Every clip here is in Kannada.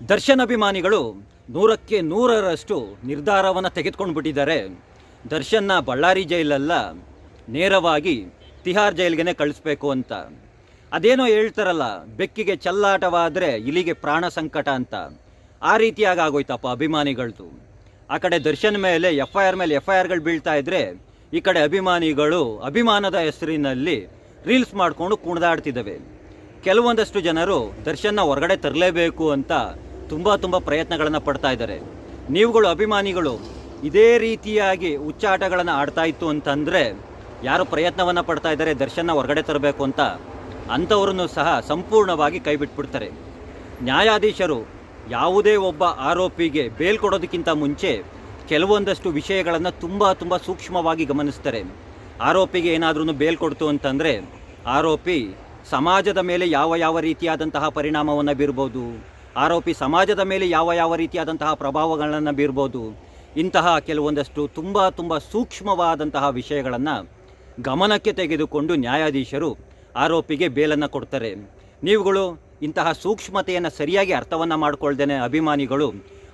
ದರ್ಶನ್ ಅಭಿಮಾನಿಗಳು ನೂರಕ್ಕೆ ನೂರರಷ್ಟು ನಿರ್ಧಾರವನ್ನು ತೆಗೆದುಕೊಂಡು ಬಿಟ್ಟಿದ್ದಾರೆ ದರ್ಶನ್ನ ಬಳ್ಳಾರಿ ಜೈಲಲ್ಲ, ನೇರವಾಗಿ ತಿಹಾರ್ ಜೈಲ್ಗೆ ಕಳಿಸ್ಬೇಕು ಅಂತ. ಅದೇನೋ ಹೇಳ್ತಾರಲ್ಲ, ಬೆಕ್ಕಿಗೆ ಚಲ್ಲಾಟವಾದರೆ ಇಲ್ಲಿಗೆ ಪ್ರಾಣ ಸಂಕಟ ಅಂತ. ಆ ರೀತಿಯಾಗಿ ಆಗೋಯ್ತಪ್ಪ ಅಭಿಮಾನಿಗಳದು. ಆ ಕಡೆ ದರ್ಶನ್ ಮೇಲೆ ಎಫ್ ಐ ಆರ್ ಮೇಲೆ ಎಫ್ ಐ ಆರ್ಗಳು ಬೀಳ್ತಾ ಇದ್ದರೆ ಈ ಕಡೆ ಅಭಿಮಾನಿಗಳು ಅಭಿಮಾನದ ಹೆಸರಿನಲ್ಲಿ ರೀಲ್ಸ್ ಮಾಡಿಕೊಂಡು ಕುಣಿದಾಡ್ತಿದ್ದಾವೆ ಕೆಲವೊಂದಷ್ಟು ಜನರು ದರ್ಶನ್ನ ಹೊರಗಡೆ ತರಲೇಬೇಕು ಅಂತ ತುಂಬ ತುಂಬ ಪ್ರಯತ್ನಗಳನ್ನು ಪಡ್ತಾ ಇದ್ದಾರೆ. ನೀವುಗಳು ಅಭಿಮಾನಿಗಳು, ಇದೇ ರೀತಿಯಾಗಿ ಉಚ್ಚಾಟಗಳನ್ನು ಆಡ್ತಾ ಇತ್ತು ಅಂತಂದರೆ ಯಾರು ಪ್ರಯತ್ನವನ್ನು ಪಡ್ತಾ ಇದ್ದಾರೆ ದರ್ಶನ ಹೊರಗಡೆ ತರಬೇಕು ಅಂತ ಅಂಥವ್ರನ್ನು ಸಹ ಸಂಪೂರ್ಣವಾಗಿ ಕೈ ಬಿಟ್ಬಿಡ್ತಾರೆ. ನ್ಯಾಯಾಧೀಶರು ಯಾವುದೇ ಒಬ್ಬ ಆರೋಪಿಗೆ ಬೇಲ್ ಕೊಡೋದಕ್ಕಿಂತ ಮುಂಚೆ ಕೆಲವೊಂದಷ್ಟು ವಿಷಯಗಳನ್ನು ತುಂಬ ತುಂಬ ಸೂಕ್ಷ್ಮವಾಗಿ ಗಮನಿಸ್ತಾರೆ. ಆರೋಪಿಗೆ ಏನಾದರೂ ಬೇಲ್ ಕೊಡ್ತು ಅಂತಂದರೆ ಆರೋಪಿ ಸಮಾಜದ ಮೇಲೆ ಯಾವ ಯಾವ ರೀತಿಯಾದಂತಹ ಪರಿಣಾಮವನ್ನು ಬೀರ್ಬೋದು ಆರೋಪಿ ಸಮಾಜದ ಮೇಲೆ ಯಾವ ಯಾವ ರೀತಿಯಾದಂತಹ ಪ್ರಭಾವಗಳನ್ನು ಬೀರ್ಬೋದು, ಇಂತಹ ಕೆಲವೊಂದಷ್ಟು ತುಂಬ ತುಂಬ ಸೂಕ್ಷ್ಮವಾದಂತಹ ವಿಷಯಗಳನ್ನು ಗಮನಕ್ಕೆ ತೆಗೆದುಕೊಂಡು ನ್ಯಾಯಾಧೀಶರು ಆರೋಪಿಗೆ ಬೇಲನ್ನು ಕೊಡ್ತಾರೆ. ನೀವುಗಳು ಇಂತಹ ಸೂಕ್ಷ್ಮತೆಯನ್ನು ಸರಿಯಾಗಿ ಅರ್ಥವನ್ನು ಮಾಡಿಕೊಳ್ದೇನೆ ಅಭಿಮಾನಿಗಳು,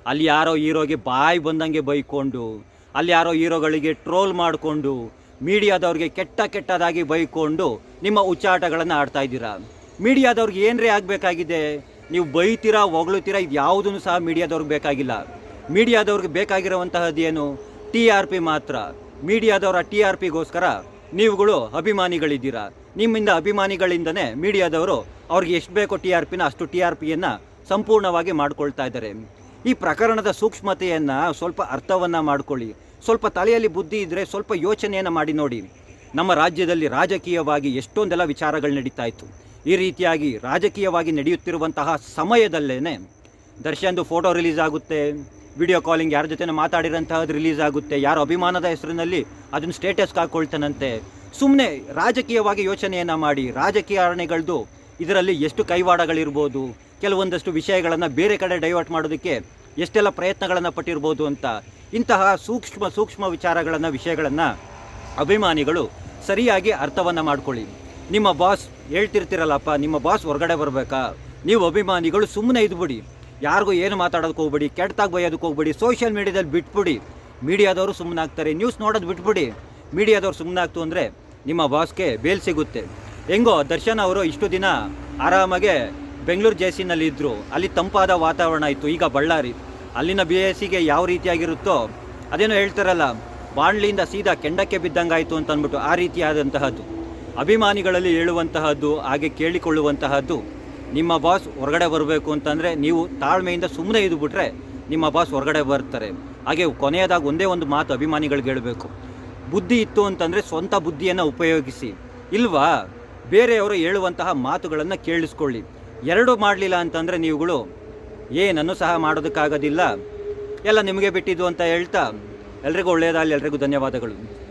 ಅಲ್ಲಿ ಯಾರೋ ಹೀರೋಗೆ ಬಾಯಿ ಬಂದಂಗೆ ಬೈಕೊಂಡು, ಅಲ್ಲಿ ಯಾರೋ ಹೀರೋಗಳಿಗೆ ಟ್ರೋಲ್ ಮಾಡಿಕೊಂಡು, ಮೀಡಿಯಾದವ್ರಿಗೆ ಕೆಟ್ಟ ಕೆಟ್ಟದಾಗಿ ಬೈಕೊಂಡು ನಿಮ್ಮ ಉಚ್ಚಾಟಗಳನ್ನು ಆಡ್ತಾ ಇದ್ದೀರಾ? ಮೀಡಿಯಾದವ್ರಿಗೆ ಏನರೇ ಆಗಬೇಕಾಗಿದೆ? ನೀವು ಬೈತೀರಾ, ಹೊಗಳುತ್ತೀರಾ, ಇದು ಯಾವುದೂ ಸಹ ಮೀಡಿಯಾದವ್ರಿಗೆ ಬೇಕಾಗಿಲ್ಲ. ಮೀಡಿಯಾದವ್ರಿಗೆ ಬೇಕಾಗಿರುವಂತಹದ್ದು ಏನು? ಟಿ ಆರ್ ಪಿ ಮಾತ್ರ. ಮೀಡಿಯಾದವರ ಟಿ ಆರ್ ಪಿಗೋಸ್ಕರ ನೀವುಗಳು ಅಭಿಮಾನಿಗಳಿದ್ದೀರಾ? ನಿಮ್ಮಿಂದ ಅಭಿಮಾನಿಗಳಿಂದನೇ ಮೀಡಿಯಾದವರು ಅವ್ರಿಗೆ ಎಷ್ಟು ಬೇಕೋ ಟಿ ಆರ್ ಪಿನ, ಅಷ್ಟು ಟಿ ಆರ್ ಪಿಯನ್ನು ಸಂಪೂರ್ಣವಾಗಿ ಮಾಡ್ಕೊಳ್ತಾ ಇದ್ದಾರೆ. ಈ ಪ್ರಕರಣದ ಸೂಕ್ಷ್ಮತೆಯನ್ನು ಸ್ವಲ್ಪ ಅರ್ಥವನ್ನು ಮಾಡ್ಕೊಳ್ಳಿ. ಸ್ವಲ್ಪ ತಲೆಯಲ್ಲಿ ಬುದ್ಧಿ ಇದ್ದರೆ ಸ್ವಲ್ಪ ಯೋಚನೆಯನ್ನು ಮಾಡಿ ನೋಡಿ. ನಮ್ಮ ರಾಜ್ಯದಲ್ಲಿ ರಾಜಕೀಯವಾಗಿ ಎಷ್ಟೊಂದೆಲ್ಲ ವಿಚಾರಗಳು ನಡೀತಾ ಇತ್ತು. ಈ ರೀತಿಯಾಗಿ ರಾಜಕೀಯವಾಗಿ ನಡೆಯುತ್ತಿರುವಂತಹ ಸಮಯದಲ್ಲೇ ದರ್ಶನ್ದು ಫೋಟೋ ರಿಲೀಸ್ ಆಗುತ್ತೆ, ವಿಡಿಯೋ ಕಾಲಿಂಗ್ ಯಾರ ಜೊತೆ ಮಾತಾಡಿರೋಂತಹದ್ದು ರಿಲೀಸ್ ಆಗುತ್ತೆ, ಯಾರು ಅಭಿಮಾನದ ಹೆಸರಿನಲ್ಲಿ ಅದನ್ನು ಸ್ಟೇಟಸ್ಗೆ ಹಾಕ್ಕೊಳ್ತಾನಂತೆ ಸುಮ್ಮನೆ ರಾಜಕೀಯವಾಗಿ ಯೋಚನೆಯನ್ನು ಮಾಡಿ ರಾಜಕೀಯಗಳದ್ದು ಇದರಲ್ಲಿ ಎಷ್ಟು ಕೈವಾಡಗಳಿರ್ಬೋದು, ಕೆಲವೊಂದಷ್ಟು ವಿಷಯಗಳನ್ನು ಬೇರೆ ಕಡೆ ಡೈವರ್ಟ್ ಮಾಡೋದಕ್ಕೆ ಎಷ್ಟೆಲ್ಲ ಪ್ರಯತ್ನಗಳನ್ನು ಪಟ್ಟಿರ್ಬೋದು ಅಂತ, ಇಂತಹ ಸೂಕ್ಷ್ಮ ಸೂಕ್ಷ್ಮ ವಿಚಾರಗಳನ್ನು, ವಿಷಯಗಳನ್ನು ಅಭಿಮಾನಿಗಳು ಸರಿಯಾಗಿ ಅರ್ಥವನ್ನು ಮಾಡ್ಕೊಳ್ಳಿ. ನಿಮ್ಮ ಬಾಸ್ ಹೇಳ್ತಿರ್ತೀರಲ್ಲಪ್ಪ, ನಿಮ್ಮ ಬಾಸ್ ಹೊರಗಡೆ ಬರಬೇಕಾ? ನೀವು ಅಭಿಮಾನಿಗಳು ಸುಮ್ಮನೆ ಇದ್ಬಿಡಿ. ಯಾರಿಗೂ ಏನು ಮಾತಾಡೋದಕ್ಕೆ ಹೋಗ್ಬಿಡಿ ಕೆಟ್ಟದಾಗ ಬೈಯೋದಕ್ಕೆ ಹೋಗ್ಬಿಡಿ ಸೋಷಿಯಲ್ ಮೀಡಿಯಾದಲ್ಲಿ ಬಿಟ್ಬಿಡಿ. ಮೀಡಿಯಾದವರು ಸುಮ್ಮನೆ ಆಗ್ತಾರೆ ನ್ಯೂಸ್ ನೋಡೋದು ಬಿಟ್ಬಿಡಿ. ಮೀಡಿಯಾದವ್ರು ಸುಮ್ಮನೆ ಆಗ್ತು ಅಂದರೆ ನಿಮ್ಮ ಬಾಸ್ಗೆ ಬೇಲ್ ಸಿಗುತ್ತೆ. ಹೆಂಗೋ, ದರ್ಶನ್ ಅವರು ಇಷ್ಟು ದಿನ ಆರಾಮಾಗೆ ಬೆಂಗಳೂರು ಜೆ ಸಿನಲ್ಲಿ ಇದ್ದರು ಅಲ್ಲಿ ತಂಪಾದ ವಾತಾವರಣ ಇತ್ತು, ಈಗ ಬಳ್ಳಾರಿ. ಅಲ್ಲಿನ ಬಿ ಎಸ್ ಸಿಗೆ ಯಾವ ರೀತಿಯಾಗಿರುತ್ತೋ ಅದೇನೋ ಹೇಳ್ತಾರಲ್ಲ, ಬಾಣ್ಲಿಯಿಂದ ಸೀದಾ ಕೆಂಡಕ್ಕೆ ಬಿದ್ದಂಗಾಯಿತು ಅಂತ ಅಂದ್ಬಿಟ್ಟು ಆ ರೀತಿಯಾದಂತಹದ್ದು. ಅಭಿಮಾನಿಗಳಲ್ಲಿ ಹೇಳುವಂತಹದ್ದು, ಹಾಗೆ ಕೇಳಿಕೊಳ್ಳುವಂತಹದ್ದು, ನಿಮ್ಮ ಬಾಸ್ ಹೊರಗಡೆ ಬರಬೇಕು ಅಂತಂದರೆ ನೀವು ತಾಳ್ಮೆಯಿಂದ ಸುಮ್ಮನೆ ಇದ್ಬಿಟ್ರೆ ನಿಮ್ಮ ಬಾಸ್ ಹೊರಗಡೆ ಬರ್ತಾರೆ. ಹಾಗೆ ಕೊನೆಯದಾಗಿ ಒಂದೇ ಒಂದು ಮಾತು ಅಭಿಮಾನಿಗಳಿಗೆ ಹೇಳಬೇಕು. ಬುದ್ಧಿ ಇತ್ತು ಅಂತಂದರೆ ಸ್ವಂತ ಬುದ್ಧಿಯನ್ನು ಉಪಯೋಗಿಸಿ. ಇಲ್ವಾ? ಬೇರೆಯವರು ಹೇಳುವಂತಹ ಮಾತುಗಳನ್ನು ಕೇಳಿಸ್ಕೊಳ್ಳಿ. ಎರಡು ಮಾಡಲಿಲ್ಲ ಅಂತಂದರೆ ನೀವುಗಳು, ಏನನ್ನು ಸಹ ಮಾಡೋದಕ್ಕಾಗೋದಿಲ್ಲ. ಎಲ್ಲ ನಿಮಗೆ ಬಿಟ್ಟಿದ್ದು ಅಂತ ಹೇಳ್ತಾ, ಎಲ್ರಿಗೂ ಒಳ್ಳೆಯದಾಗಲಿ, ಎಲ್ರಿಗೂ ಧನ್ಯವಾದಗಳು.